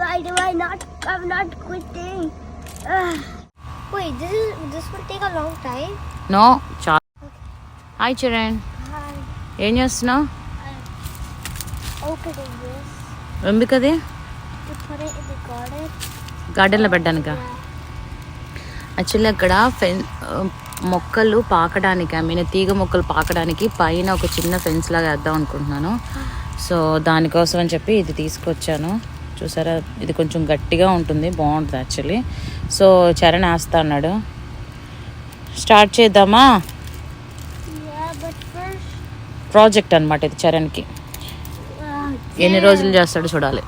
Why do I not? I'm not quitting. Ugh. Wait, this is this will take a long time. No చాలా hi Charan Hi. ఏం చేస్తున్నావు Opening this ఎందుకు అది to put it in the garden. గార్డెన్లో పెట్టడానికా actually అక్కడ ఫెన్ మొక్కలు పాకడానికి I mean తీగ మొక్కలు పాకడానికి పైన ఒక చిన్న ఫెన్స్ లాగా వేద్దాం అనుకుంటున్నాను సో దానికోసం అని చెప్పి ఇది తీసుకొచ్చాను చూసారా? ఇది కొంచెం గట్టిగా ఉంటుంది. బాగుంటుంది యాక్చువల్లీ. సో చరణ్ వేస్తా అన్నాడు. స్టార్ట్ చేద్దామా. ప్రాజెక్ట్ అనమాట ఇది చరణ్కి. ఎన్ని రోజులు చేస్తాడో చూడాలి.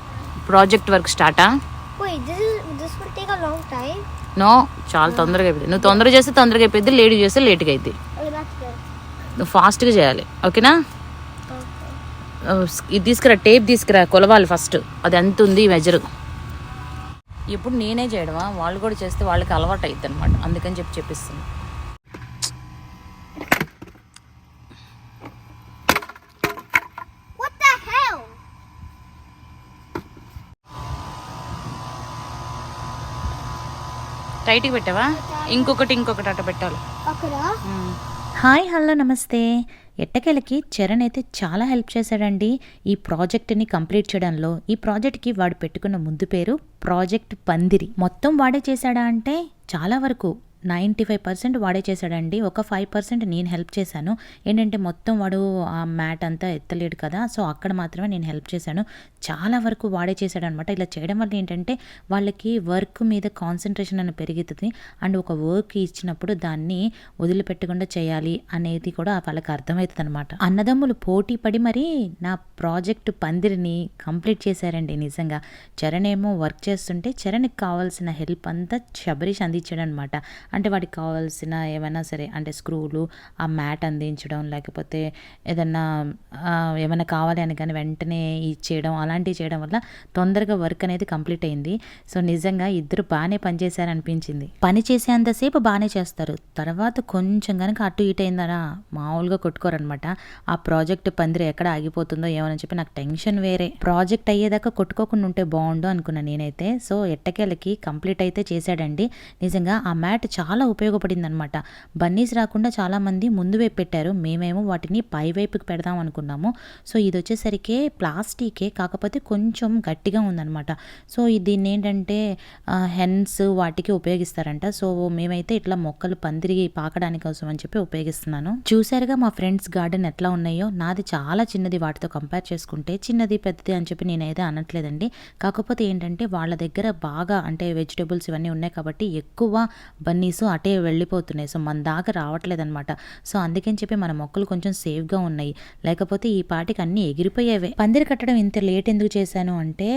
Project work స్టార్టా. నో చాలా తొందరగా అయిపోయింది. నువ్వు తొందరగా చేస్తే తొందరగా అయిపోయింది లేట్ చేస్తే లేట్గా అయింది Oh. నువ్వు ఫాస్ట్గా చేయాలి. ఓకేనా? ఇది తీసుకురా టేప్ తీసుకురా కొలవాలి ఫస్ట్. అది ఎంత ఉంది మెజర్ ఇప్పుడు నేనే చేయడమా? వాళ్ళు కూడా చేస్తే వాళ్ళకి అలవాటు అవుతుంది అనమాట అందుకని చెప్పి hell? టైట్గా పెట్టావా? ఇంకొకటి ఇంకొకటి అట్ట పెట్టాలి. అక్కడ? హాయ్ హలో నమస్తే. ఎట్టకేలకి చరణ్ అయితే చాలా హెల్ప్ చేశాడండి ఈ ప్రాజెక్ట్ని కంప్లీట్ చేయడంలో. ఈ ప్రాజెక్ట్కి వాడు పెట్టుకున్న ముందు పేరు ప్రాజెక్ట్ పందిరి. మొత్తం వాడే చేశాడా అంటే చాలా వరకు నైంటీ ఫైవ్ పర్సెంట్ వాడే చేశాడండి. ఒక ఫైవ్ పర్సెంట్ నేను హెల్ప్ చేశాను. ఏంటంటే మొత్తం వాడు ఆ మ్యాట్ అంతా ఎత్తలేడు కదా సో అక్కడ మాత్రమే నేను హెల్ప్ చేశాను. చాలా వరకు వాడే చేశాడు అనమాట ఇలా చేయడం వల్ల ఏంటంటే వాళ్ళకి వర్క్ మీద కాన్సన్ట్రేషన్ అని పెరుగుతుంది. అండ్ ఒక వర్క్ ఇచ్చినప్పుడు దాన్ని వదిలిపెట్టకుండా చేయాలి అనేది కూడా వాళ్ళకి అర్థమవుతుంది అనమాట అన్నదమ్ములు పోటీ పడి మరి నా ప్రాజెక్ట్ పందిరిని కంప్లీట్ చేశారండి నిజంగా. చరణ్ ఏమో వర్క్ చేస్తుంటే చరణ్కి కావాల్సిన హెల్ప్ అంతా శబరీష్ అందించాడనమాట అంటే వాటికి కావాల్సిన ఏమైనా సరే అంటే స్క్రూలు ఆ మ్యాట్ అందించడం లేకపోతే ఏదన్నా ఏమైనా కావాలి అని కానీ వెంటనే ఇచ్చేయడం అలాంటివి చేయడం వల్ల తొందరగా వర్క్ అనేది కంప్లీట్ అయింది. సో నిజంగా ఇద్దరు బాగానే పనిచేశారు అనిపించింది పని చేసేంతసేపు బాగానే చేస్తారు. తర్వాత కొంచెం కనుక అటు ఇటు అయిందనా మామూలుగా కొట్టుకోరనమాట. ఆ ప్రాజెక్ట్ పందిరి ఎక్కడ ఆగిపోతుందో ఏమని చెప్పి నాకు టెన్షన్ వేరే. ప్రాజెక్ట్ అయ్యేదాకా కొట్టుకోకుండా ఉంటే బాగుండు అనుకున్నా నేనైతే. సో ఎట్టకేళ్ళకి కంప్లీట్ అయితే చేశాడండి. నిజంగా ఆ మ్యాట్ చాలా చాలా ఉపయోగపడింది అనమాట బన్నీస్ రాకుండా చాలామంది ముందు వైపు పెట్టారు. మేమేమో వాటిని పై వైపుకి పెడదాం అనుకున్నాము. సో ఇది వచ్చేసరికి ప్లాస్టికే కాకపోతే కొంచెం గట్టిగా ఉందన్నమాట. సో దీన్ని ఏంటంటే హెన్స్ వాటికి ఉపయోగిస్తారంట. సో మేమైతే ఇట్లా మొక్కలు పందిరి పాకడానికి కోసం అని చెప్పి ఉపయోగిస్తున్నాను. చూసారుగా మా ఫ్రెండ్స్ గార్డెన్ ఎట్లా ఉన్నాయో? నాది చాలా చిన్నది వాటితో కంపేర్ చేసుకుంటే చిన్నది పెద్దది అని చెప్పి నేనైతే అనట్లేదండి. కాకపోతే ఏంటంటే వాళ్ళ దగ్గర బాగా అంటే వెజిటేబుల్స్ ఇవన్నీ ఉన్నాయి కాబట్టి ఎక్కువ బన్నీస్ అటే వెళ్ళిపోతున్నాయి. సో మన దాకా రావట్లేదన్నమాట. సో అందుకని చెప్పి మన మొక్కలు కొంచెం సేఫ్గా ఉన్నాయి. లేకపోతే ఈ పాటికి అన్నీ ఎగిరిపోయేవే. పందిరి కట్టడం ఇంత లేట్ ఎందుకు చేశాను అంటే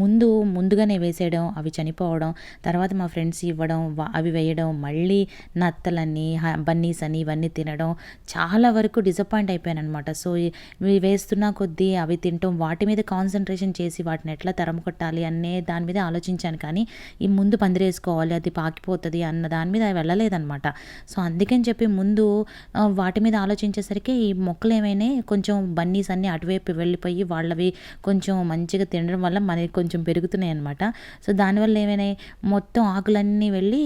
ముందు ముందుగానే వేసేయడం అవి చనిపోవడం తర్వాత మా ఫ్రెండ్స్ ఇవ్వడం అవి వేయడం మళ్ళీ నత్తలని బన్నీస్ అని ఇవన్నీ తినడం చాలా వరకు డిసప్పాయింట్ అయిపోయాను అనమాట సో ఇవి వేస్తున్నా కొద్దీ అవి తినటం వాటి మీద కాన్సన్ట్రేషన్ చేసి వాటిని ఎట్లా తరమ కొట్టాలి అనే దాని మీద ఆలోచించాను. కానీ ఈ ముందు పందిరేసుకోవాలి అది పాకిపోతుంది అన్న దాని మీద వెళ్ళలేదన్నమాట. సో అందుకని చెప్పి ముందు వాటి మీద ఆలోచించేసరికి ఈ మొక్కలు ఏమైనా కొంచెం బన్నీస్ అన్నీ అటువైపు వెళ్ళిపోయి వాళ్ళవి కొంచెం మంచిగా తినడం వల్ల మనకి కొంచెం పెరుగుతున్నాయి అనమాట సో దానివల్ల ఏమైనా మొత్తం ఆకులన్నీ వెళ్ళి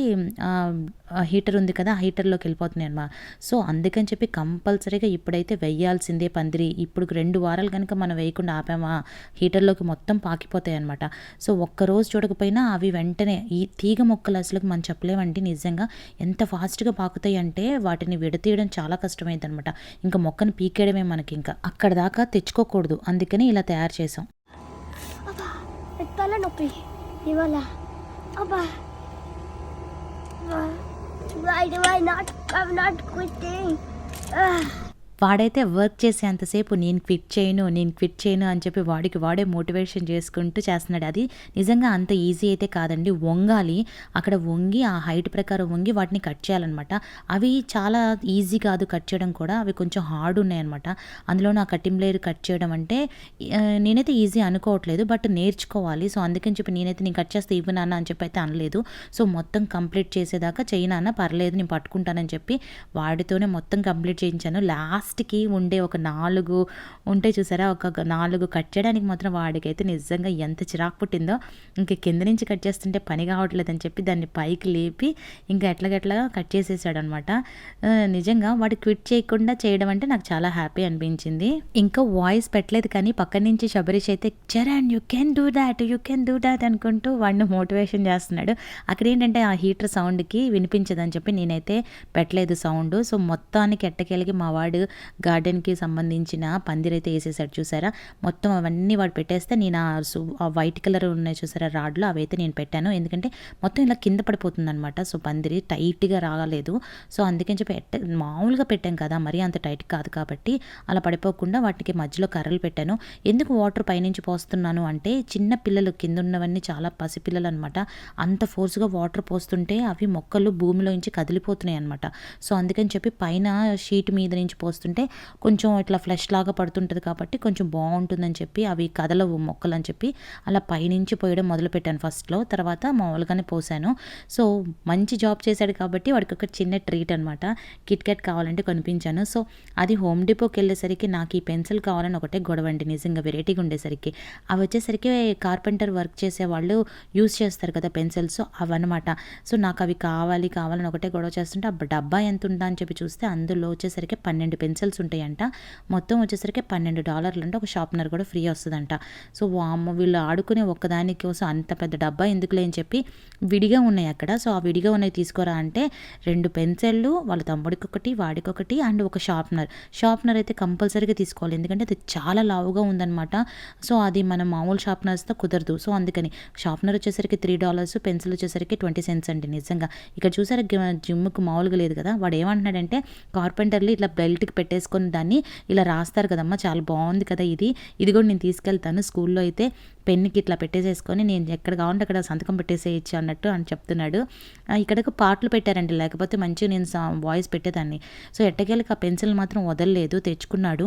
హీటర్ ఉంది కదా హీటర్లోకి వెళ్ళిపోతున్నాయి అనమాట సో అందుకని చెప్పి కంపల్సరీగా ఇప్పుడైతే వెయ్యాల్సిందే పందిరి. ఇప్పుడు రెండు వారాలు కనుక మనం వేయకుండా ఆపామా హీటర్లోకి మొత్తం పాకిపోతాయి అనమాట సో ఒక్కరోజు చూడకపోయినా అవి వెంటనే ఈ తీగ మొక్కలు అసలు మనం చెప్పలేమండి నిజంగా ఎంత ఫాస్ట్గా పాకుతాయి అంటే వాటిని విడతీయడం చాలా కష్టమైంది అనమాట ఇంకా మొక్కను పీకేయడమే మనకి ఇంకా అక్కడ దాకా తెచ్చుకోకూడదు అందుకని ఇలా తయారు చేసాం నొప్పి ఇవాళ అబ్బా Why do I not? I'm not quitting. Ugh. వాడైతే వర్క్ చేసేంతసేపు నేను క్విట్ చేయను నేను క్విట్ చేయను అని చెప్పి వాడికి వాడే మోటివేషన్ చేసుకుంటూ చేస్తున్నాడు. అది నిజంగా అంత ఈజీ అయితే కాదండి. వంగాలి. అక్కడ వంగి ఆ హైట్ ప్రకారం వంగి వాటిని కట్ చేయాలన్నమాట. అవి చాలా ఈజీ కాదు కట్ చేయడం కూడా. అవి కొంచెం హార్డ్ ఉన్నాయన్నమాట. అందులో నా కటింగ్ లేయర్ కట్ చేయడం అంటే నేనైతే ఈజీ అనుకోవట్లేదు బట్ నేర్చుకోవాలి. సో అందుకని చెప్పి నేనైతే నేను కట్ చేస్తే ఇవ్వు నాన్న అని చెప్పి అయితే అనలేదు. సో మొత్తం కంప్లీట్ చేసేదాకా చెయ్యి నాన్న పర్లేదు నేను పట్టుకుంటానని చెప్పి వాడితోనే మొత్తం కంప్లీట్ చేయించాను. లాస్ట్ లాస్ట్కి ఉండే ఒక నాలుగు ఉంటే చూసారా ఒక నాలుగు కట్ చేయడానికి మాత్రం వాడికైతే నిజంగా ఎంత చిరాకు పుట్టిందో. ఇంకా కింద నుంచి కట్ చేస్తుంటే పని కావట్లేదని చెప్పి దాన్ని పైకి లేపి ఇంకా ఎట్లాగట్లా కట్ చేసేసాడు అనమాట నిజంగా వాడు క్విట్ చేయకుండా చేయడం అంటే నాకు చాలా హ్యాపీ అనిపించింది. ఇంకా వాయిస్ పెట్టలేదు కానీ పక్క నుంచి శబరీష్ అయితే Charan you can do that you can do that అనుకుంటూ వాడిని మోటివేషన్ చేస్తున్నాడు. అక్కడ ఏంటంటే ఆ హీటర్ సౌండ్కి వినిపించదని చెప్పి నేనైతే పెట్టలేదు సౌండ్. సో మొత్తానికి ఎట్టకెళ్ళకి మా వాడు గార్డెన్కి సంబంధించిన పందిరైతే వేసేసాడు చూసారా? మొత్తం అవన్నీ వాడు పెట్టేస్తే నేను ఆ ఆ వైట్ కలర్ ఉన్నాయి చూసారా రాడ్లు అవైతే నేను పెట్టాను. ఎందుకంటే మొత్తం ఇలా కింద పడిపోతుంది అనమాట సో పందిరి టైట్గా రాలేదు. సో అందుకని చెప్పి ఎట్ట మామూలుగా పెట్టాం కదా మరీ అంత టైట్ కాదు కాబట్టి అలా పడిపోకుండా వాటికి మధ్యలో కర్రలు పెట్టాను. ఎందుకు వాటర్ పైనుంచి పోస్తున్నాను అంటే చిన్న పిల్లలు కింద ఉన్నవన్నీ చాలా పసిపిల్లలు అనమాట అంత ఫోర్స్గా వాటర్ పోస్తుంటే అవి మొక్కలు భూమిలో నుంచి కదిలిపోతున్నాయి అనమాట సో అందుకని చెప్పి పైన షీట్ మీద నుంచి పోస్తుంటే కొంచెం ఇట్లా ఫ్లెష్ లాగా పడుతుంటుంది కాబట్టి కొంచెం బాగుంటుందని చెప్పి అవి కదలవు మొక్కలు అని చెప్పి అలా పైనుంచి పోయడం మొదలుపెట్టాను ఫస్ట్లో తర్వాత మామూలుగానే పోసాను. సో మంచి జాబ్ చేశాడు కాబట్టి వాడికి ఒక చిన్న ట్రీట్ అనమాట కిట్ క్యాట్ కావాలంటే కనిపించాను. సో అది హోమ్ డిపోకి వెళ్ళేసరికి నాకు ఈ పెన్సిల్ కావాలని ఒకటే గొడవ అండి. నిజంగా వెరైటీగా ఉండేసరికి. అవి వచ్చేసరికి కార్పెంటర్ వర్క్ చేసే వాళ్ళు యూస్ చేస్తారు కదా పెన్సిల్స్ అవన్నమాట. సో నాకు అవి కావాలి కావాలని ఒకటే గొడవ చేస్తుంటే ఆ డబ్బా ఎంత ఉందా అని చెప్పి చూస్తే అందులో వచ్చేసరికి పన్నెండు పెన్సిల్స్ పెన్సిల్స్ ఉంటాయంట. మొత్తం వచ్చేసరికి పన్నెండు డాలర్లు అంటే ఒక షార్ప్నర్ కూడా ఫ్రీ వస్తుందంట. సో అమ్మ వీళ్ళు ఆడుకునే ఒక్కదాని కోసం అంత పెద్ద డబ్బా ఎందుకులే అని చెప్పి విడిగా ఉన్నాయి అక్కడ. సో ఆ విడిగా ఉన్నాయి తీసుకోరా అంటే రెండు పెన్సిళ్ళు వాళ్ళ తమ్ముడికి ఒకటి వాడికి ఒకటి అండ్ ఒక షార్ప్నర్. షార్ప్నర్ అయితే కంపల్సరీగా తీసుకోవాలి. ఎందుకంటే అది చాలా లావుగా ఉందన్నమాట. సో అది మన మామూలు షార్ప్నర్స్తో కుదరదు. సో అందుకని షార్ప్నర్ వచ్చేసరికి త్రీ డాలర్స్ పెన్సిల్ వచ్చేసరికి ట్వంటీ సెంట్స్ అండి నిజంగా. ఇక్కడ చూసారా జిమ్కి మామూలుగా లేదు కదా. వాడు ఏమంటున్నాడంటే కార్పెంటర్లు ఇట్లా బెల్ట్కి పెట్టేసుకొని దాన్ని ఇలా రాస్తారు కదమ్మా. చాలా బాగుంది కదా ఇది. ఇది కూడా నేను తీసుకెళ్తాను. స్కూల్లో అయితే పెన్నుకి ఇట్లా పెట్టేసేసుకొని నేను ఎక్కడ కావాలంటే అక్కడ సంతకం పెట్టేసేయచ్చు అన్నట్టు అని చెప్తున్నాడు. ఇక్కడకు పాటలు పెట్టారండి. లేకపోతే మంచిగా నేను వాయిస్ పెట్టేదాన్ని. సో ఎట్టకేళ్ళకి ఆ పెన్సిల్ మాత్రం వదలలేదు. తెచ్చుకున్నాడు.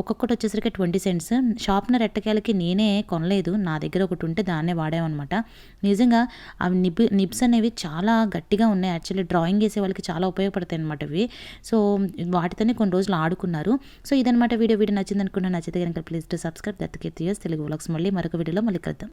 ఒక్కొక్కటి వచ్చేసరికి ట్వంటీ సెంట్స్. షార్ప్నర్ ఎట్టకేళ్ళకి నేనే కొనలేదు. నా దగ్గర ఒకటి ఉంటే దాన్నే వాడామన్నమాట నిజంగా అవి నిబ్ నిబ్స్ అనేవి చాలా గట్టిగా ఉన్నాయి. యాక్చువల్లీ డ్రాయింగ్ వేసే వాళ్ళకి చాలా ఉపయోగపడతాయి అనమాట ఇవి. సో వాటితోనే కొన్ని రోజులు ఆడుకున్నారు. సో ఇదనమాట వీడియో. వీడియో నచ్చింది అనుకుంటే నచ్చితే కనుక please to subscribe us Telugu vlogs మళ్ళీ మరొక వీడియోలో మళ్ళీ కలుద్దాం.